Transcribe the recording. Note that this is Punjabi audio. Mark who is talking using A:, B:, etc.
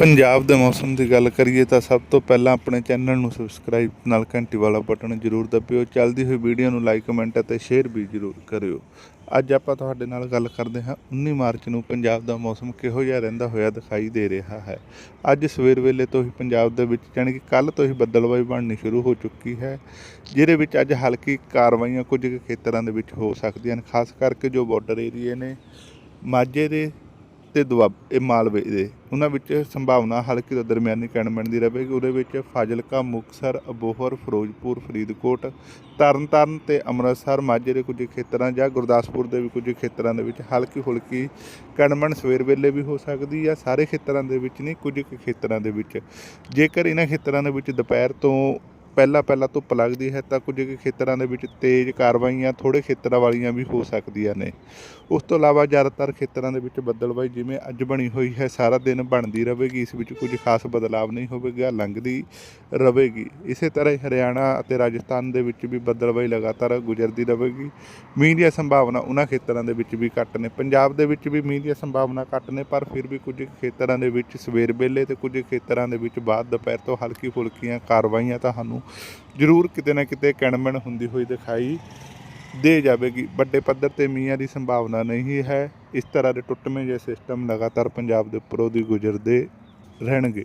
A: ਪੰਜਾਬ ਦੇ ਮੌਸਮ ਦੀ ਗੱਲ ਕਰੀਏ ਤਾਂ ਸਭ ਤੋਂ ਪਹਿਲਾਂ ਆਪਣੇ ਚੈਨਲ ਨੂੰ ਸਬਸਕ੍ਰਾਈਬ ਨਾਲ ਘੰਟੀ ਵਾਲਾ ਬਟਨ ਜ਼ਰੂਰ ਦਬਿਓ। ਚੱਲਦੀ ਹੋਈ ਵੀਡੀਓ ਨੂੰ ਲਾਈਕ ਕਮੈਂਟ ਅਤੇ ਸ਼ੇਅਰ ਵੀ ਜ਼ਰੂਰ ਕਰਿਓ। ਅੱਜ ਆਪਾਂ ਤੁਹਾਡੇ ਨਾਲ ਗੱਲ ਕਰਦੇ ਹਾਂ 19 ਮਾਰਚ ਨੂੰ ਪੰਜਾਬ ਦਾ ਮੌਸਮ ਕਿਹੋ ਜਿਹਾ ਰਹਿੰਦਾ ਹੋਇਆ ਦਿਖਾਈ ਦੇ ਰਿਹਾ ਹੈ। ਅੱਜ ਸਵੇਰ ਵੇਲੇ ਤੋਂ ਹੀ ਪੰਜਾਬ ਦੇ ਵਿੱਚ ਜਾਣੀ ਕਿ ਕੱਲ ਤੋਂ ਹੀ ਬੱਦਲਬਾਈ ਬਣਨੀ ਸ਼ੁਰੂ ਹੋ ਚੁੱਕੀ ਹੈ, ਜਿਹਦੇ ਵਿੱਚ ਅੱਜ ਹਲਕੀ ਕਾਰਵਾਈਆਂ ਕੁਝ ਕੁ ਖੇਤਰਾਂ ਦੇ ਵਿੱਚ ਹੋ ਸਕਦੀਆਂ ਹਨ, ਖਾਸ ਕਰਕੇ ਜੋ ਬਾਰਡਰ ਏਰੀਏ ਨੇ ਮਾਝੇ ਦੇ ਤੇ ਦੁਆਬ, ਇਹ ਮਾਲਵੇ ਦੇ ਉਹਨਾਂ ਵਿੱਚ ਸੰਭਾਵਨਾ ਹਲਕੀ ਤੋਂ ਦਰਮਿਆਨੀ ਕਣਮਣ ਦੀ ਰਹੇਗੀ ਉਹਦੇ ਵਿੱਚ ਫਾਜ਼ਿਲਕਾ, ਮੁਕਤਸਰ, ਅਬੋਹਰ, ਫਿਰੋਜ਼ਪੁਰ, ਫਰੀਦਕੋਟ, ਤਰਨਤਾਰਨ ਤੇ ਅੰਮ੍ਰਿਤਸਰ, ਮਾਝੇ ਦੇ ਕੁਝ ਖੇਤਰਾਂ ਜਾਂ ਗੁਰਦਾਸਪੁਰ ਦੇ ਵੀ ਕੁਝ ਖੇਤਰਾਂ ਦੇ ਵਿੱਚ ਹਲਕੀ ਫੁਲਕੀ ਕਣਮਣ ਸਵੇਰ ਵੇਲੇ ਵੀ ਹੋ ਸਕਦੀ ਆ। ਸਾਰੇ ਖੇਤਰਾਂ ਦੇ ਵਿੱਚ ਨਹੀਂ, ਕੁਝ ਕੁ ਖੇਤਰਾਂ ਦੇ ਵਿੱਚ। ਜੇਕਰ ਇਹਨਾਂ ਖੇਤਰਾਂ ਦੇ ਵਿੱਚ ਦੁਪਹਿਰ ਤੋਂ ਪਹਿਲਾਂ ਪਹਿਲਾਂ ਧੁੱਪ ਲੱਗਦੀ ਹੈ ਤਾਂ ਕੁਝ ਕੁ ਖੇਤਰਾਂ ਦੇ ਵਿੱਚ ਤੇਜ਼ ਕਾਰਵਾਈਆਂ ਥੋੜੇ ਖੇਤਰਾਂ ਵਾਲੀਆਂ ਵੀ ਹੋ ਸਕਦੀਆਂ ਨੇ। ਉਸ ਤੋਂ ਇਲਾਵਾ ਜ਼ਿਆਦਾਤਰ ਖੇਤਰਾਂ ਦੇ ਵਿੱਚ ਬੱਦਲਬਾਈ ਜਿਵੇਂ ਅੱਜ ਬਣੀ ਹੋਈ ਹੈ, ਸਾਰਾ ਦਿਨ ਬਣਦੀ ਰਹੇਗੀ, ਇਸ ਵਿੱਚ ਕੁਝ ਖਾਸ ਬਦਲਾਵ ਨਹੀਂ ਹੋਵੇਗਾ, ਲੰਘਦੀ ਰਹੇਗੀ। ਇਸੇ ਤਰ੍ਹਾਂ ਹੀ ਹਰਿਆਣਾ ਅਤੇ ਰਾਜਸਥਾਨ ਦੇ ਵਿੱਚ ਵੀ ਬੱਦਲਬਾਈ ਲਗਾਤਾਰ ਗੁਜ਼ਰਦੀ ਰਹੇਗੀ। ਮੀਂਹ ਦੀਆਂ ਸੰਭਾਵਨਾ ਉਹਨਾਂ ਖੇਤਰਾਂ ਦੇ ਵਿੱਚ ਵੀ ਘੱਟ ਨੇ। ਪੰਜਾਬ ਦੇ ਵਿੱਚ ਵੀ ਮੀਂਹ ਦੀਆਂ ਸੰਭਾਵਨਾ ਘੱਟ ਨੇ, ਪਰ ਫਿਰ ਵੀ ਕੁਝ ਖੇਤਰਾਂ ਦੇ ਵਿੱਚ ਸਵੇਰ ਵੇਲੇ ਤੇ ਕੁਝ ਖੇਤਰਾਂ ਦੇ ਵਿੱਚ ਬਾਅਦ ਦੁਪਹਿਰ ਤੋਂ ਹਲਕੀ ਫੁਲਕੀਆਂ ਕਾਰਵਾਈਆਂ ਤੁਹਾਨੂੰ ਜ਼ਰੂਰ ਕਿਤੇ ਨਾ ਕਿਤੇ ਕਣਮਣ ਹੁੰਦੀ ਹੋਈ ਦਿਖਾਈ ਦੇ ਜਾਵੇਗੀ। ਵੱਡੇ ਪੱਧਰ ਤੇ ਮੀਂਹਾਂ ਦੀ ਸੰਭਾਵਨਾ ਨਹੀਂ ਹੈ। ਇਸ ਤਰ੍ਹਾਂ ਦੇ ਟੁੱਟਵੇਂ ਜਿਹੇ ਸਿਸਟਮ ਲਗਾਤਾਰ ਪੰਜਾਬ ਦੇ ਉੱਪਰੋਂ ਦੀ ਗੁਜ਼ਰਦੇ ਰਹਿਣਗੇ।